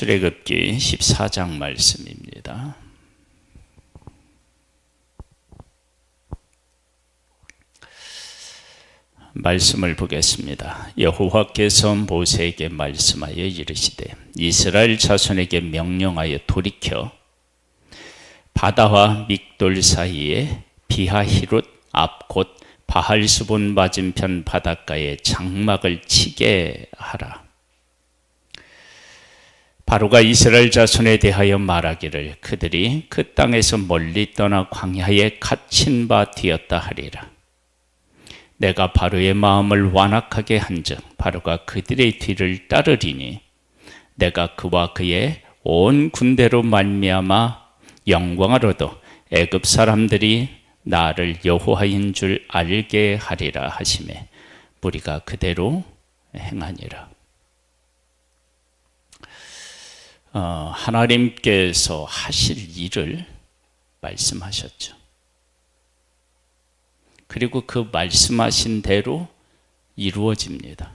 출애굽기 14장 말씀입니다. 말씀을 보겠습니다. 여호와께서 모세에게 말씀하여 이르시되 이스라엘 자손에게 명령하여 돌이켜 바다와 믹돌 사이에 비하히롯 앞곧 바할스본 맞은편 바닷가에 장막을 치게 하라. 바로가 이스라엘 자손에 대하여 말하기를 그들이 그 땅에서 멀리 떠나 광야에 갇힌 바 되었다 하리라. 내가 바로의 마음을 완악하게 한즉 바로가 그들의 뒤를 따르리니 내가 그와 그의 온 군대로 말미암아 영광을 얻어 애굽 사람들이 나를 여호와인 줄 알게 하리라 하심에 우리가 그대로 행하니라. 어, 하나님께서 하실 일을 말씀하셨죠. 그리고 그 말씀하신 대로 이루어집니다.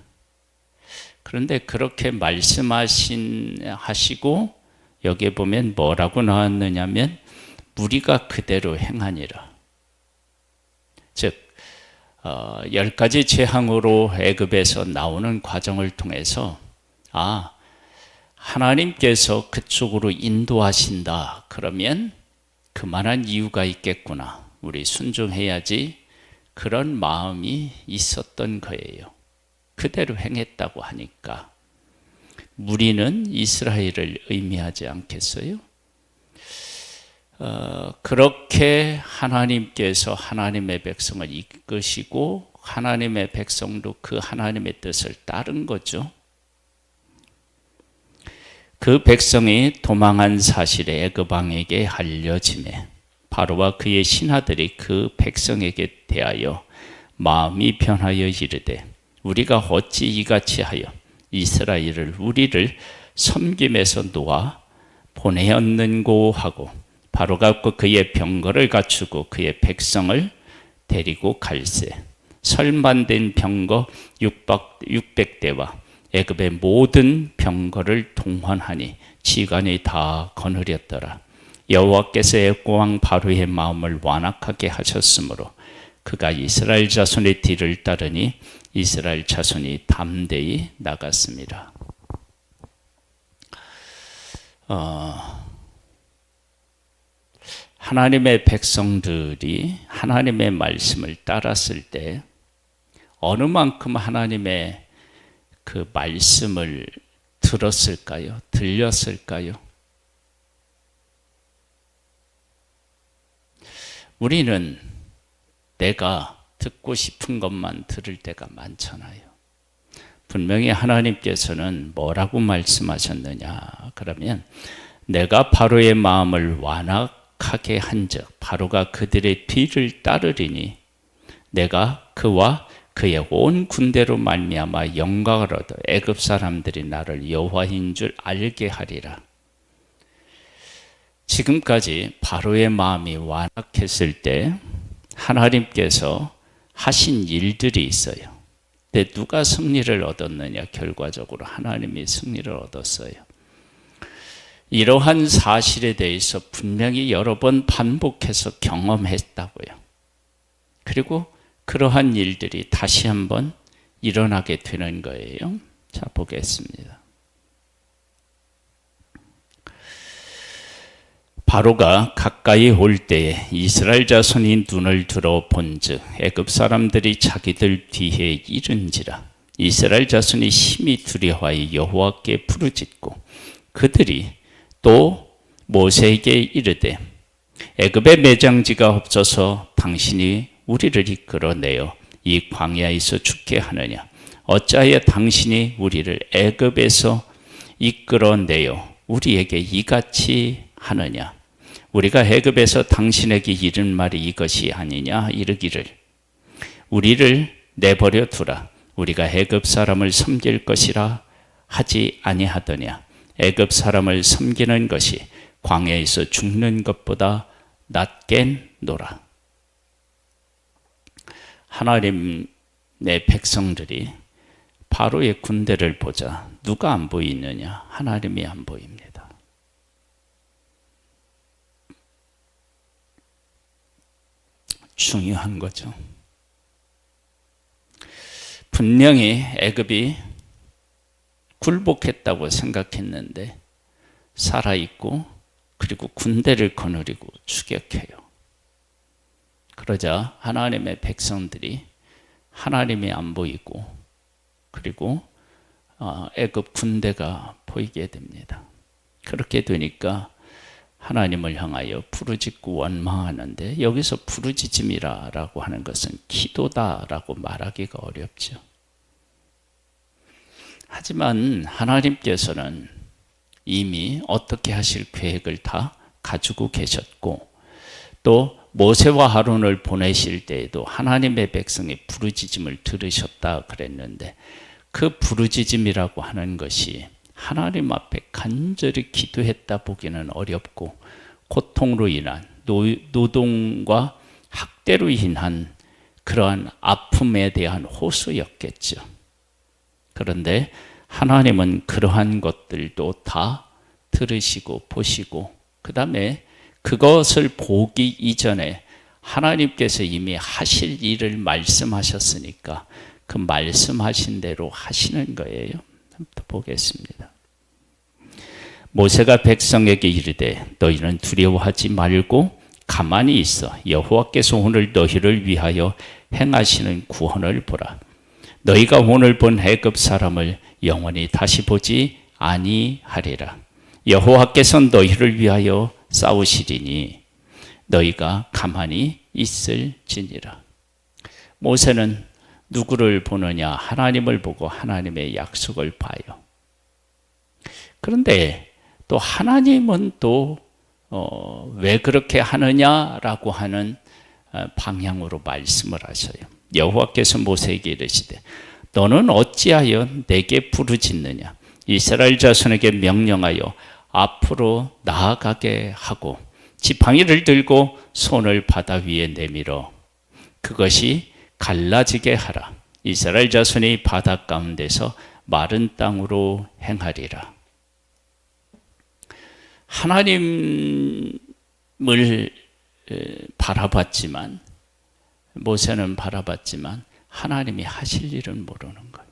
그런데 그렇게 말씀하신 하시고 여기에 보면 뭐라고 나왔느냐면 무리가 그대로 행하니라. 즉, 어, 열 가지 재앙으로 애굽에서 나오는 과정을 통해서 아 하나님께서 그쪽으로 인도하신다. 그러면 그만한 이유가 있겠구나. 우리 순종해야지. 그런 마음이 있었던 거예요. 그대로 행했다고 하니까. 무리는 이스라엘을 의미하지 않겠어요? 어, 그렇게 하나님께서 하나님의 백성을 이끄시고 하나님의 백성도 그 하나님의 뜻을 따른 거죠. 그 백성이 도망한 사실에 애굽왕에게 알려짐에 바로와 그의 신하들이 그 백성에게 대하여 마음이 변하여 이르되 우리가 어찌 이같이 하여 이스라엘을 우리를 섬김에서 놓아 보내었는고 하고 바로가 그의 병거를 갖추고 그의 백성을 데리고 갈세. 설만된 병거 600대와 애굽의 모든 병거를 동원하니 지간이 다 거느렸더라. 여호와께서 애고왕 바로의 마음을 완악하게 하셨으므로 그가 이스라엘 자손의 뒤를 따르니 이스라엘 자손이 담대히 나갔습니다. 어, 하나님의 백성들이 하나님의 말씀을 따랐을 때 어느 만큼 하나님의 그 말씀을 들었을까요? 들렸을까요? 우리는 내가 듣고 싶은 것만 들을 때가 많잖아요. 분명히 하나님께서는 뭐라고 말씀하셨느냐? 그러면 내가 바로의 마음을 완악하게 한즉 바로가 그들의 뒤를 따르리니 내가 그와 그의 온 군대로 말미암아 영광을 얻어 애굽 사람들이 나를 여호와인 줄 알게 하리라. 지금까지 바로의 마음이 완악했을 때 하나님께서 하신 일들이 있어요. 근데 누가 승리를 얻었느냐? 결과적으로 하나님이 승리를 얻었어요. 이러한 사실에 대해서 분명히 여러 번 반복해서 경험했다고요. 그리고 그러한 일들이 다시 한번 일어나게 되는 거예요. 자, 보겠습니다. 바로가 가까이 올 때에 이스라엘 자손이 눈을 들어 본즉 애굽 사람들이 자기들 뒤에 이른지라 이스라엘 자손이 심히 두려워하여 여호와께 부르짖고 그들이 또 모세에게 이르되 애굽의 매장지가 없어서 당신이 우리를 이끌어내어 이 광야에서 죽게 하느냐? 어찌하여 당신이 우리를 애굽에서 이끌어내어 우리에게 이같이 하느냐? 우리가 해급에서 당신에게 이른 말이 이것이 아니냐 이르기를 우리를 내버려 두라. 우리가 해급 사람을 섬길 것이라 하지 아니하더냐? 애급 사람을 섬기는 것이 광야에서 죽는 것보다 낫겠노라 하나님의 백성들이 바로의 군대를 보자. 누가 안 보이느냐? 하나님이 안 보입니다. 중요한 거죠. 분명히 애굽이 굴복했다고 생각했는데 살아있고 그리고 군대를 거느리고 추격해요. 그러자 하나님의 백성들이 하나님이 안 보이고 그리고 어, 애굽 군대가 보이게 됩니다. 그렇게 되니까 하나님을 향하여 부르짖고 원망하는데 여기서 부르짖음이라고 하는 것은 기도다라고 말하기가 어렵죠. 하지만 하나님께서는 이미 어떻게 하실 계획을 다 가지고 계셨고 또 모세와 하론을 보내실 때에도 하나님의 백성의 부르짖음을 들으셨다 그랬는데 그 부르짖음이라고 하는 것이 하나님 앞에 간절히 기도했다 보기는 어렵고 고통으로 인한 노 동과 학대로 인한 그러한 아픔에 대한 호소였겠죠. 그런데 하나님은 그러한 것들도 다 들으시고 보시고 그 다음에 그것을 보기 이전에 하나님께서 이미 하실 일을 말씀하셨으니까 그 말씀하신 대로 하시는 거예요. 보겠습니다. 모세가 백성에게 이르되 너희는 두려워하지 말고 가만히 있어 여호와께서 오늘 너희를 위하여 행하시는 구원을 보라. 너희가 오늘 본 애굽 사람을 영원히 다시 보지 아니하리라. 여호와께서 너희를 위하여 싸우시리니 너희가 가만히 있을지니라. 모세는 누구를 보느냐? 하나님을 보고 하나님의 약속을 봐요. 그런데 또 하나님은 또, 어, 왜 그렇게 하느냐라고 하는 어, 방향으로 말씀을 하셔요. 여호와께서 모세에게 이르시되 너는 어찌하여 내게 부르짖느냐 이스라엘 자손에게 명령하여 앞으로 나아가게 하고 지팡이를 들고 손을 바다 위에 내밀어 그것이 갈라지게 하라. 이스라엘 자손이 바다 가운데서 마른 땅으로 행하리라. 하나님을 바라봤지만 모세는 바라봤지만 하나님이 하실 일은 모르는 거예요.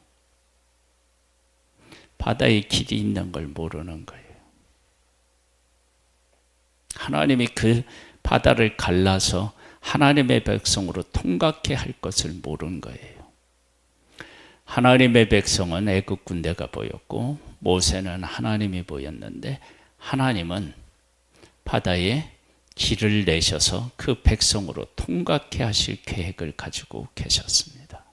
바다에 길이 있는 걸 모르는 거예요. 하나님이 그 바다를 갈라서 하나님의 백성으로 통각해 할 것을 모르는 거예요. 하나님의 백성은 애굽 군대가 보였고 모세는 하나님이 보였는데 하나님은 바다에 길을 내셔서 그 백성으로 통각해 하실 계획을 가지고 계셨습니다.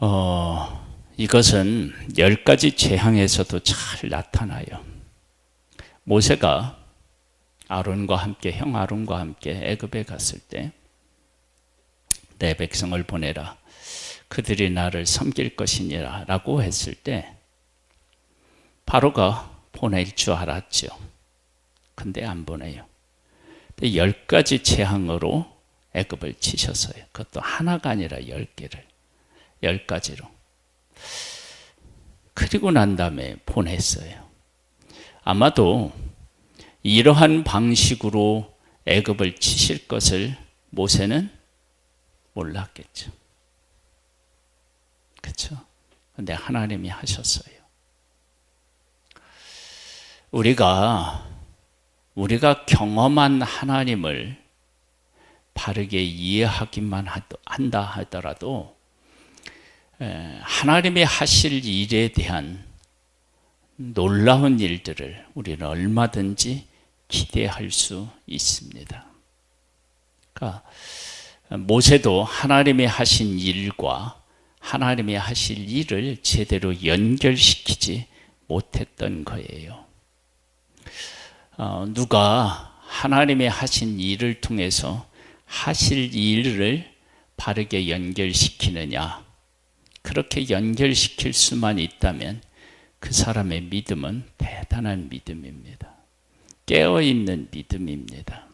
어, 이것은 열 가지 재앙에서도 잘 나타나요. 모세가 아론과 함께 형 아론과 함께 애굽에 갔을 때 내 백성을 보내라. 그들이 나를 섬길 것이니라 라고 했을 때 바로가 보낼 줄 알았죠. 근데 안 보내요. 열 가지 재앙으로 애굽을 치셨어요. 그것도 하나가 아니라 열 개를 열 가지로. 그리고 난 다음에 보냈어요. 아마도 이러한 방식으로 애굽을 치실 것을 모세는 몰랐겠죠. 그렇죠? 근데 하나님이 하셨어요. 우리가 우리가 경험한 하나님을 바르게 이해하기만 한다 하더라도 하나님이 하실 일에 대한 놀라운 일들을 우리는 얼마든지 기대할 수 있습니다. 그러니까 모세도 하나님이 하신 일과 하나님이 하실 일을 제대로 연결시키지 못했던 거예요. 어, 누가 하나님의 하신 일을 통해서 하실 일을 바르게 연결시키느냐, 그렇게 연결시킬 수만 있다면 그 사람의 믿음은 대단한 믿음입니다. 깨어있는 믿음입니다.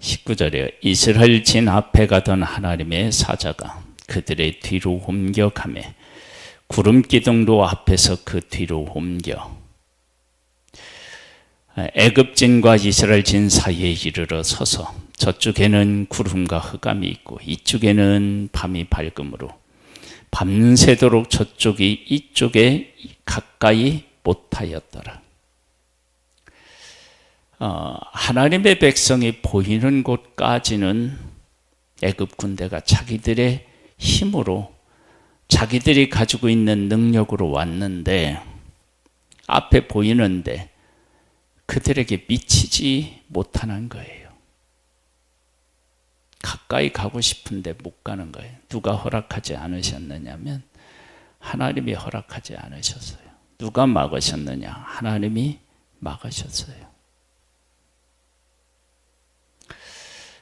19절에 이스라엘 진 앞에 가던 하나님의 사자가 그들의 뒤로 옮겨가매 구름 기둥도 앞에서 그 뒤로 옮겨 애굽진과 이스라엘 진 사이에 이르러 서서 저쪽에는 구름과 흑암이 있고 이쪽에는 밤이 밝음으로 밤새도록 저쪽이 이쪽에 가까이 못하였더라. 어, 하나님의 백성이 보이는 곳까지는 애굽 군대가 자기들의 힘으로 자기들이 가지고 있는 능력으로 왔는데 앞에 보이는데 그들에게 미치지 못하는 거예요. 가까이 가고 싶은데 못 가는 거예요. 누가 허락하지 않으셨느냐면 하나님이 허락하지 않으셨어요. 누가 막으셨느냐? 하나님이 막으셨어요.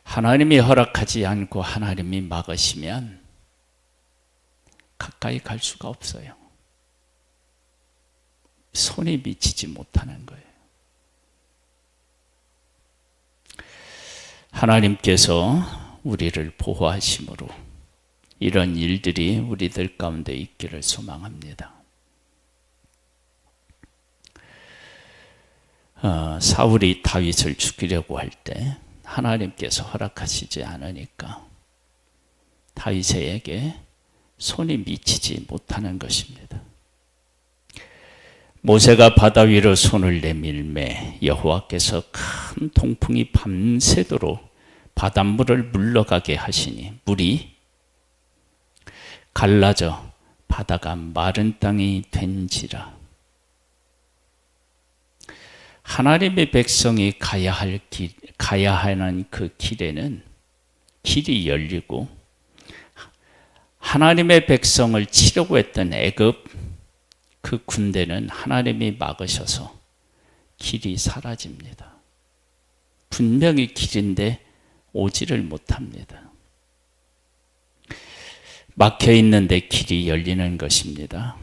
하나님이 허락하지 않고 하나님이 막으시면 가까이 갈 수가 없어요. 손이 미치지 못하는 거예요. 하나님께서 우리를 보호하심으로 이런 일들이 우리들 가운데 있기를 소망합니다. 어, 사울이 다윗을 죽이려고 할 때 하나님께서 허락하시지 않으니까 다윗에게 손이 미치지 못하는 것입니다. 모세가 바다 위로 손을 내밀매 여호와께서 큰 동풍이 밤새도록 바닷물을 물러가게 하시니 물이 갈라져 바다가 마른 땅이 된지라 하나님의 백성이 가야 할 길, 가야 하는 그 길에는 길이 열리고 하나님의 백성을 치려고 했던 애굽 그 군대는 하나님이 막으셔서 길이 사라집니다. 분명히 길인데 오지를 못합니다. 막혀 있는데 길이 열리는 것입니다.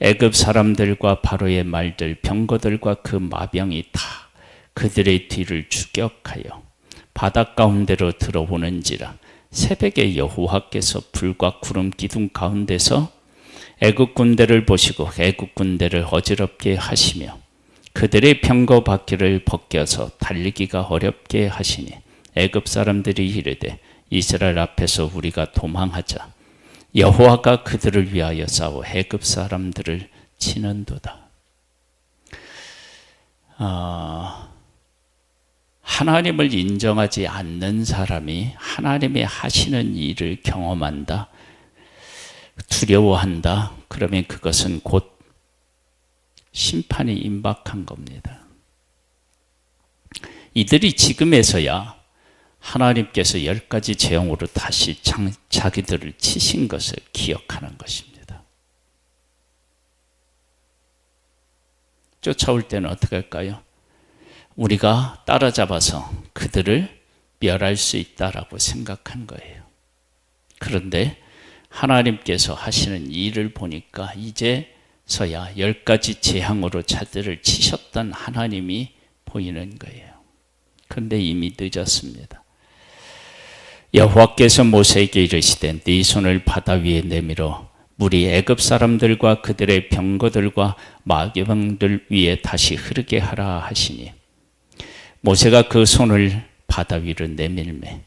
애굽 사람들과 바로의 말들, 병거들과 그 마병이 다 그들의 뒤를 추격하여 바닷 가운데로 들어오는지라 새벽에 여호와께서 불과 구름 기둥 가운데서 애국 군대를 보시고 애국 군대를 어지럽게 하시며 그들의 병거 바퀴를 벗겨서 달리기가 어렵게 하시니 애굽 사람들이 이르되 이스라엘 앞에서 우리가 도망하자 여호와가 그들을 위하여 싸워 애굽 사람들을 치는도다. 어, 하나님을 인정하지 않는 사람이 하나님이 하시는 일을 경험한다, 두려워한다. 그러면 그것은 곧 심판이 임박한 겁니다. 이들이 지금에서야 하나님께서 열 가지 재앙으로 다시 자기들을 치신 것을 기억하는 것입니다. 쫓아올 때는 어떻게 할까요? 우리가 따라잡아서 그들을 멸할 수 있다라고 생각한 거예요. 그런데 하나님께서 하시는 일을 보니까 이제서야 열 가지 재앙으로 자들을 치셨던 하나님이 보이는 거예요. 그런데 이미 늦었습니다. 여호와께서 모세에게 이르시되 네 손을 바다 위에 내밀어 물이 애굽 사람들과 그들의 병거들과 마병들 위에 다시 흐르게 하라 하시니 모세가 그 손을 바다 위로 내밀매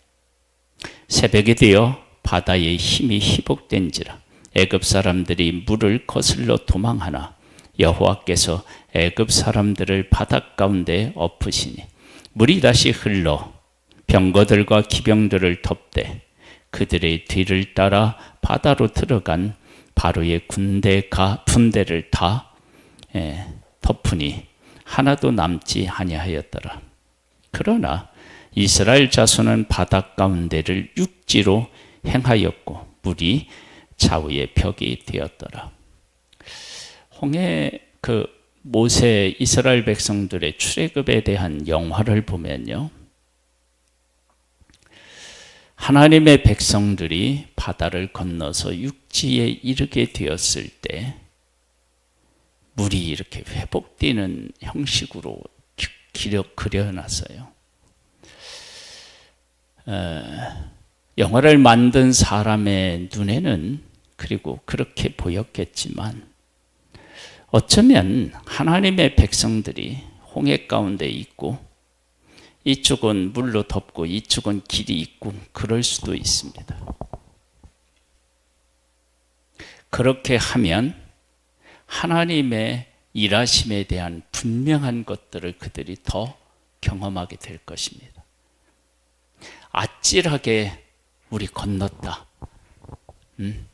새벽이 되어 바다의 힘이 희복된지라 애굽 사람들이 물을 거슬러 도망하나 여호와께서 애굽 사람들을 바닷 가운데 엎으시니 물이 다시 흘러 병거들과 기병들을 덮되 그들의 뒤를 따라 바다로 들어간 바로의 군대가 분대를 다 예, 덮으니 하나도 남지 아니하였더라. 그러나 이스라엘 자손은 바다 가운데를 육지로 행하였고 물이 좌우의 벽이 되었더라. 홍해 그 모세 이스라엘 백성들의 출애굽에 대한 영화를 보면요. 하나님의 백성들이 바다를 건너서 육지에 이르게 되었을 때 물이 이렇게 회복되는 형식으로 기력 그려놨어요. 어, 영화를 만든 사람의 눈에는 그리고 그렇게 보였겠지만 어쩌면 하나님의 백성들이 홍해 가운데 있고 이쪽은 물로 덮고 이쪽은 길이 있고 그럴 수도 있습니다. 그렇게 하면 하나님의 일하심에 대한 분명한 것들을 그들이 더 경험하게 될 것입니다. 아찔하게 우리 건넜다. 음,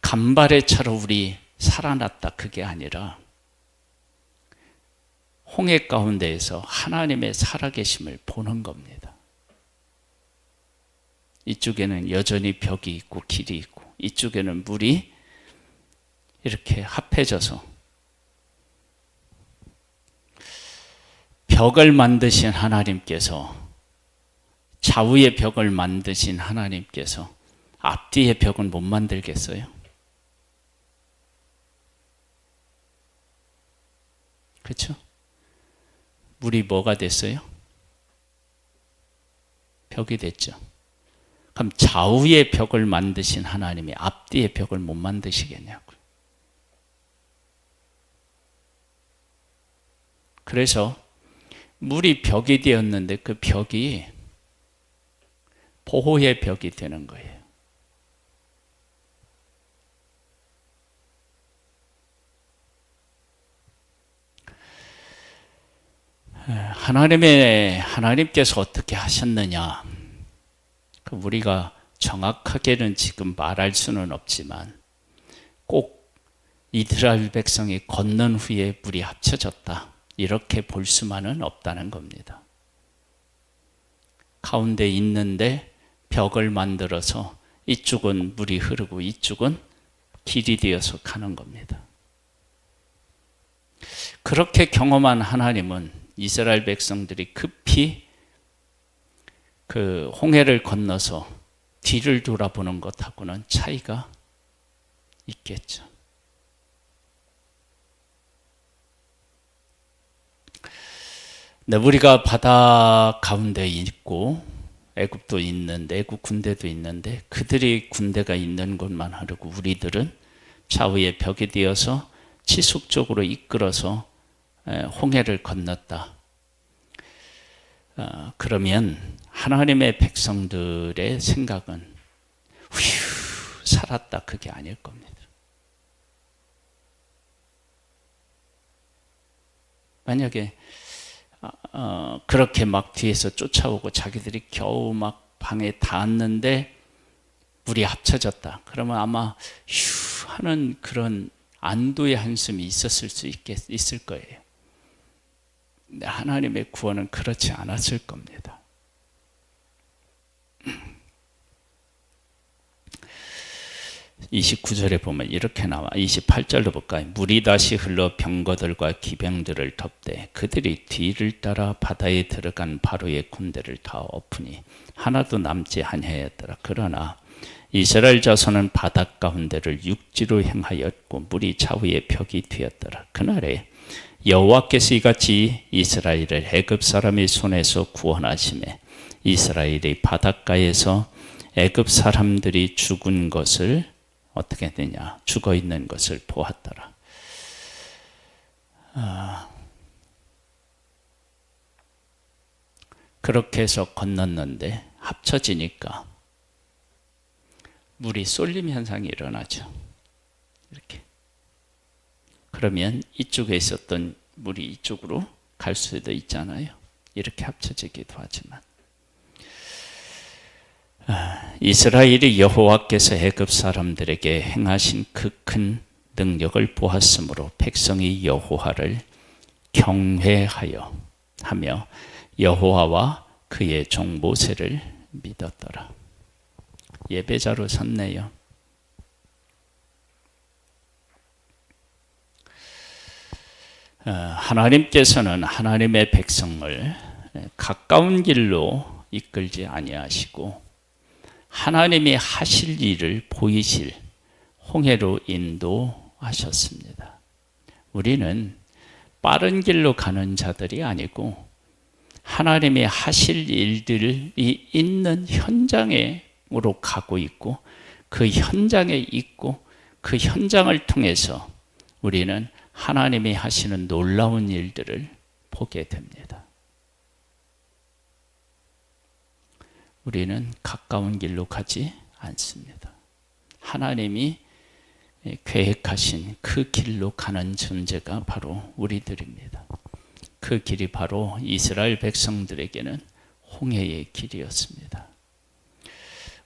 간발의 차로 우리 살아났다. 그게 아니라 홍해 가운데에서 하나님의 살아계심을 보는 겁니다. 이쪽에는 여전히 벽이 있고 길이 있고 이쪽에는 물이 이렇게 합해져서 벽을 만드신 하나님께서 좌우의 벽을 만드신 하나님께서 앞뒤의 벽은 못 만들겠어요? 그렇죠? 물이 뭐가 됐어요? 벽이 됐죠. 그럼 좌우의 벽을 만드신 하나님이 앞뒤의 벽을 못 만드시겠냐고요. 그래서 물이 벽이 되었는데 그 벽이 보호의 벽이 되는 거예요. 하나님의 하나님께서 어떻게 하셨느냐? 그 우리가 정확하게는 지금 말할 수는 없지만 꼭 이스라엘 백성이 건넌 후에 물이 합쳐졌다. 이렇게 볼 수만은 없다는 겁니다. 가운데 있는데 벽을 만들어서 이쪽은 물이 흐르고 이쪽은 길이 되어서 가는 겁니다. 그렇게 경험한 하나님은 이스라엘 백성들이 급히 그 홍해를 건너서 뒤를 돌아보는 것하고는 차이가 있겠죠. 네, 우리가 바다 가운데 있고 애굽도 있는데 애굽 군대도 있는데 그들이 군대가 있는 곳만 하려고 우리들은 좌우의 벽이 되어서 지속적으로 이끌어서 홍해를 건넜다. 어, 그러면 하나님의 백성들의 생각은 휴 살았다 그게 아닐 겁니다. 만약에 어, 어, 그렇게 막 뒤에서 쫓아오고 자기들이 겨우 막 방에 닿았는데 물이 합쳐졌다. 그러면 아마 휴 하는 그런 안도의 한숨이 있었을 수 있겠, 있을 거예요. 하나님의 구원은 그렇지 않았을 겁니다. 29절에 보면 이렇게 나와 28절로 볼까요? 물이 다시 흘러 병거들과 기병들을 덮되 그들이 뒤를 따라 바다에 들어간 바로의 군대를 다 엎으니 하나도 남지 아니하였더라. 그러나 이스라엘 자손은 바다 가운데를 육지로 행하였고 물이 좌우의 벽이 되었더라. 그날에 여호와께서 이같이 이스라엘을 애굽 사람의 손에서 구원하심에 이스라엘이 바닷가에서 애굽 사람들이 죽은 것을 어떻게 되냐 죽어 있는 것을 보았더라. 아, 그렇게 해서 건넜는데 합쳐지니까 물이 쏠림 현상이 일어나죠. 이렇게 그러면 이쪽에 있었던 물이 이쪽으로 갈 수도 있잖아요. 이렇게 합쳐지기도 하지만 아, 이스라엘이 여호와께서 애굽 사람들에게 행하신 그 큰 능력을 보았으므로 백성이 여호와를 경외하여 하며 여호와와 그의 종 모세를 믿었더라. 예배자로 섰네요. 하나님께서는 하나님의 백성을 가까운 길로 이끌지 아니하시고 하나님이 하실 일을 보이실 홍해로 인도하셨습니다. 우리는 빠른 길로 가는 자들이 아니고 하나님이 하실 일들이 있는 현장으로 가고 있고 그 현장에 있고 그 현장을 통해서 우리는 하나님이 하시는 놀라운 일들을 보게 됩니다. 우리는 가까운 길로 가지 않습니다. 하나님이 계획하신 그 길로 가는 존재가 바로 우리들입니다. 그 길이 바로 이스라엘 백성들에게는 홍해의 길이었습니다.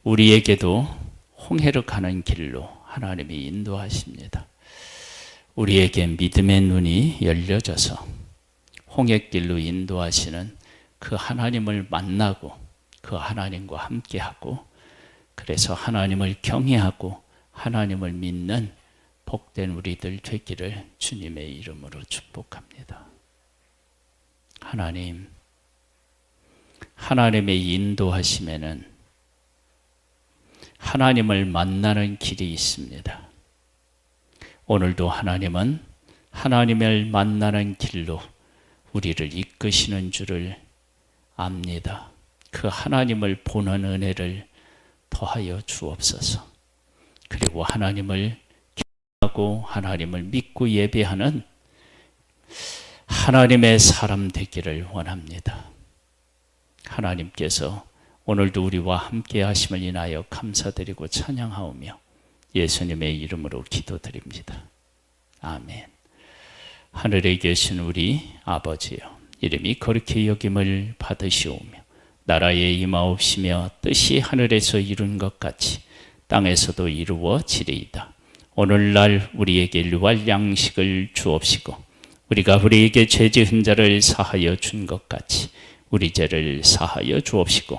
우리에게도 홍해로 가는 길로 하나님이 인도하십니다. 우리에게 믿음의 눈이 열려져서 홍해길로 인도하시는 그 하나님을 만나고 그 하나님과 함께하고 그래서 하나님을 경외하고 하나님을 믿는 복된 우리들 되기를 주님의 이름으로 축복합니다. 하나님, 하나님의 인도하심에는 하나님을 만나는 길이 있습니다. 오늘도 하나님은 하나님을 만나는 길로 우리를 이끄시는 줄을 압니다. 그 하나님을 보는 은혜를 더하여 주옵소서. 그리고 하나님을 기하고 하나님을 믿고 예배하는 하나님의 사람 되기를 원합니다. 하나님께서 오늘도 우리와 함께 하심을 인하여 감사드리고 찬양하오며 예수님의 이름으로 기도드립니다. 아멘. 하늘에 계신 우리 아버지여 이름이 거룩히 여김을 받으시오며 나라의 임하옵시며 뜻이 하늘에서 이룬 것 같이 땅에서도 이루어지리이다. 오늘날 우리에게 일할 양식을 주옵시고 우리가 우리에게 죄 지은 자를 사하여 준 것 같이 우리 죄를 사하여 주옵시고